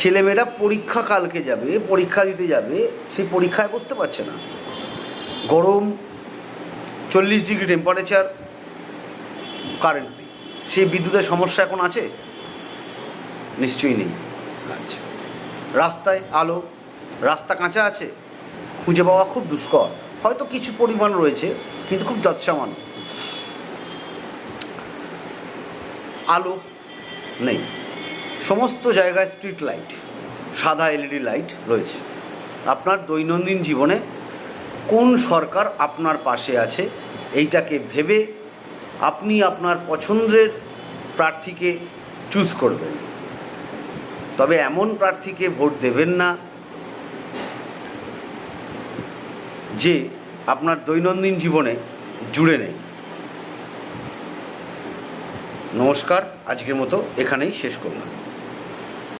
ছেলেমেয়েরা পরীক্ষা কালকে যাবে পরীক্ষা দিতে যাবে সেই পরীক্ষায় বসতে পারছে না। গরম চল্লিশ ডিগ্রি টেম্পারেচার কারেন্ট নেই। সেই বিদ্যুতের সমস্যা এখন আছে? নিশ্চয়ই নেই। আচ্ছা। রাস্তায় আলো রাস্তা কাঁচা আছে? খুঁজে পাওয়া খুব দুষ্কর। হয়তো কিছু পরিমাণ রয়েছে কিন্তু খুব যৎসামান্য আলো নেই। সমস্ত জায়গায় স্ট্রিট লাইট সাদা এলইডি লাইট রয়েছে। আপনার দৈনন্দিন জীবনে কোন সরকার আপনার পাশে আছে, এইটাকে ভেবে আপনি আপনার পছন্দের প্রার্থীকে চুজ করবেন। তবে এমন প্রার্থীকে ভোট দেবেন না যে আপনার দৈনন্দিন জীবনে জুড়ে নেই। নমস্কার, আজকের মতো এখানেই শেষ করলাম।